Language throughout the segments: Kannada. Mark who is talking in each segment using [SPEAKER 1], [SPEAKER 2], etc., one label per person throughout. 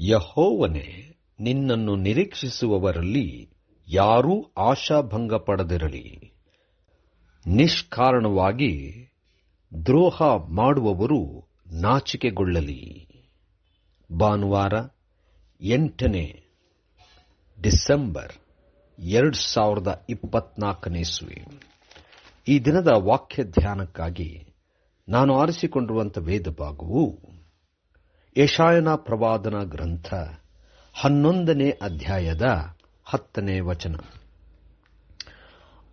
[SPEAKER 1] ಯಹೋವನೇ, ನಿನ್ನನ್ನು ನಿರೀಕ್ಷಿಸುವವರಲ್ಲಿ ಯಾರೂ ಆಶಾಭಂಗ ಪಡೆದಿರಲಿ ನಿಷ್ಕಾರಣವಾಗಿ ದ್ರೋಹ ಮಾಡುವವರು ನಾಚಿಕೆಗೊಳ್ಳಲಿ. ಭಾನುವಾರ ಎಂಟನೇ ಡಿಸೆಂಬರ್ ಎರಡು ಸಾವಿರದ ಇಪ್ಪತ್ನಾಲ್ಕನೇ ಇಸ್ವಿ. ಈ ದಿನದ ವಾಕ್ಯ ಧ್ಯಾನಕ್ಕಾಗಿ ನಾನು ಆರಿಸಿಕೊಂಡಿರುವಂಥ ವೇದ ಭಾಗವು ಯಶಾಯನ ಪ್ರವಾದನ ಗ್ರಂಥ, ಹನ್ನೊಂದನೇ ಅಧ್ಯಾಯದ ಹತ್ತನೇ ವಚನ.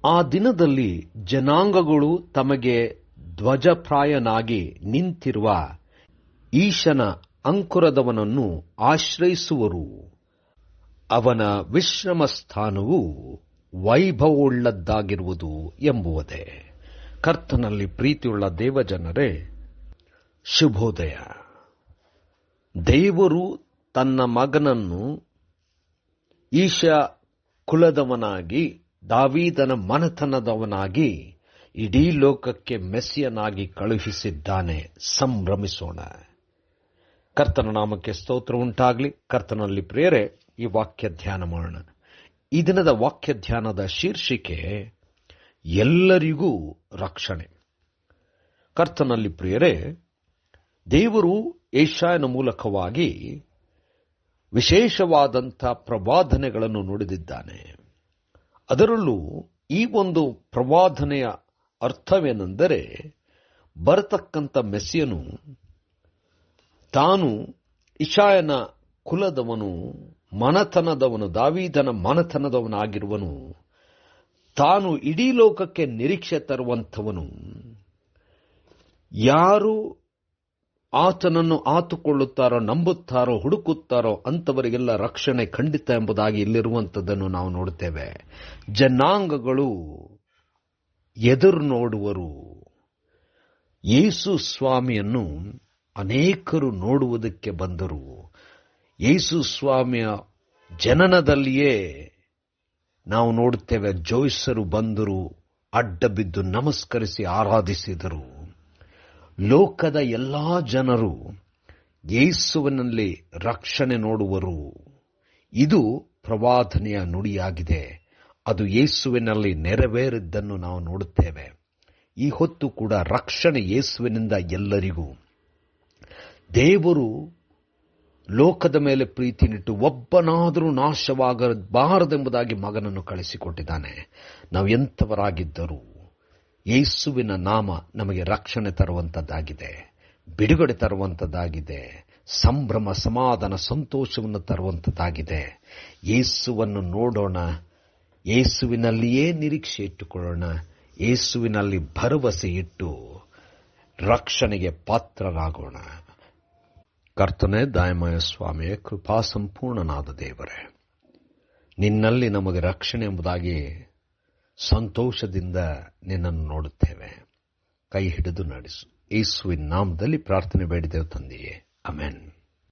[SPEAKER 1] ಆ ದಿನದಲ್ಲಿ ಜನಾಂಗಗಳು ತಮಗೆ ಧ್ವಜಪ್ರಾಯನಾಗಿ ನಿಂತಿರುವ ಈಶನ ಅಂಕುರದವನನ್ನು ಆಶ್ರಯಿಸುವರು. ಅವನ ವಿಶ್ರಮ ಸ್ಥಾನವು ವೈಭವವುಳ್ಳದ್ದಾಗಿರುವುದು ಎಂಬುವುದೇ. ಕರ್ತನಲ್ಲಿ ಪ್ರೀತಿಯುಳ್ಳ ದೇವಜನರೇ, ಶುಭೋದಯ. ದೇವರು ತನ್ನ ಮಗನನ್ನು ಈಶ ಕುಲದವನಾಗಿ, ದಾವೀದನ ಮನತನದವನಾಗಿ ಇಡೀ ಲೋಕಕ್ಕೆ ಮೆಸ್ಸಿಯನಾಗಿ ಕಳುಹಿಸಿದ್ದಾನೆ. ಸಂಭ್ರಮಿಸೋಣ. ಕರ್ತನ ನಾಮಕ್ಕೆ ಸ್ತೋತ್ರ ಉಂಟಾಗಲಿ. ಕರ್ತನಲ್ಲಿ ಪ್ರೇರೆ, ಈ ವಾಕ್ಯ ಧ್ಯಾನ ಮಾಡೋಣ. ಈ ದಿನದ ವಾಕ್ಯ ಧ್ಯಾನದ ಶೀರ್ಷಿಕೆ, ಎಲ್ಲರಿಗೂ ರಕ್ಷಣೆ. ಕರ್ತನಲ್ಲಿ ಪ್ರಿಯರೇ ದೇವರು ಏಷಾಯನ ಮೂಲಕವಾಗಿ ವಿಶೇಷವಾದಂಥ ಪ್ರವಾದನೆಗಳನ್ನು ನುಡಿದಿದ್ದಾನೆ. ಅದರಲ್ಲೂ ಈ ಒಂದು ಪ್ರವಾದನೆಯ ಅರ್ಥವೇನೆಂದರೆ ಬರತಕ್ಕಂಥ ಮೆಸ್ಸಿಯನು ತಾನು ಇಶಾಯನ ಕುಲದವನು, ಮನತನದವನು, ದಾವೀದನ ಮನತನದವನಾಗಿರುವನು, ತಾನು ಇಡೀ ಲೋಕಕ್ಕೆ ನಿರೀಕ್ಷೆ ತರುವಂಥವನು. ಯಾರು ಆತನನ್ನು ಆತುಕೊಳ್ಳುತ್ತಾರೋ, ನಂಬುತ್ತಾರೋ, ಹುಡುಕುತ್ತಾರೋ ಅಂಥವರಿಗೆಲ್ಲ ರಕ್ಷಣೆ ಖಂಡಿತ ಎಂಬುದಾಗಿ ಇಲ್ಲಿರುವಂತದ್ದನ್ನು ನಾವು ನೋಡುತ್ತೇವೆ. ಜನಾಂಗಗಳು ಎದುರು ನೋಡುವರು. ಯೇಸು ಸ್ವಾಮಿಯನ್ನು ಅನೇಕರು ನೋಡುವುದಕ್ಕೆ ಬಂದರು. ಯೇಸು ಸ್ವಾಮಿಯ ಜನನದಲ್ಲಿಯೇ ನಾವು ನೋಡುತ್ತೇವೆ, ಜೋಯಿಸರು ಬಂದರು, ಅಡ್ಡ ಬಿದ್ದು ನಮಸ್ಕರಿಸಿ ಆರಾಧಿಸಿದರು. ಲೋಕದ ಎಲ್ಲಾ ಜನರು ಯೇಸುವಿನಲ್ಲಿ ರಕ್ಷಣೆ ನೋಡುವರು. ಇದು ಪ್ರವಾದನೆಯ ನುಡಿಯಾಗಿದೆ. ಅದು ಯೇಸುವಿನಲ್ಲಿ ನೆರವೇರಿದ್ದನ್ನು ನಾವು ನೋಡುತ್ತೇವೆ. ಈ ಹೊತ್ತು ಕೂಡ ರಕ್ಷಣೆ ಯೇಸುವಿನಿಂದ ಎಲ್ಲರಿಗೂ. ದೇವರು ಲೋಕದ ಮೇಲೆ ಪ್ರೀತಿನಿಟ್ಟು ಒಬ್ಬನಾದರೂ ನಾಶವಾಗಬಾರದೆಂಬುದಾಗಿ ಮಗನನ್ನು ಕಳಿಸಿಕೊಟ್ಟಿದ್ದಾನೆ. ನಾವು ಎಂಥವರಾಗಿದ್ದರೂ ಯೇಸುವಿನ ನಾಮ ನಮಗೆ ರಕ್ಷಣೆ ತರುವಂಥದ್ದಾಗಿದೆ ಬಿಡುಗಡೆ ತರುವಂಥದ್ದಾಗಿದೆ ಸಂಭ್ರಮ, ಸಮಾಧಾನ, ಸಂತೋಷವನ್ನು ತರುವಂಥದ್ದಾಗಿದೆ ಯೇಸುವನ್ನು ನೋಡೋಣ, ಯೇಸುವಿನಲ್ಲಿಯೇ ನಿರೀಕ್ಷೆ ಇಟ್ಟುಕೊಳ್ಳೋಣ, ಯೇಸುವಿನಲ್ಲಿ ಭರವಸೆ ಇಟ್ಟು ರಕ್ಷಣೆಗೆ ಪಾತ್ರರಾಗೋಣ. ಕರ್ತನೆ, ದಾಯಮಯ ಸ್ವಾಮಿಯ, ಕೃಪಾ ಸಂಪೂರ್ಣನಾದ ದೇವರೇ, ನಿನ್ನಲ್ಲಿ ನಮಗೆ ರಕ್ಷಣೆ ಎಂಬುದಾಗಿ ಸಂತೋಷದಿಂದ ನಿನ್ನನ್ನು ನೋಡುತ್ತೇವೆ. ಕೈ ಹಿಡಿದು ನಡೆಸು. ಯೇಸುವಿನ ನಾಮದಲ್ಲಿ ಪ್ರಾರ್ಥನೆ ಬೇಡಿದೆವು ತಂದೆಯೇ. ಅಮೆನ್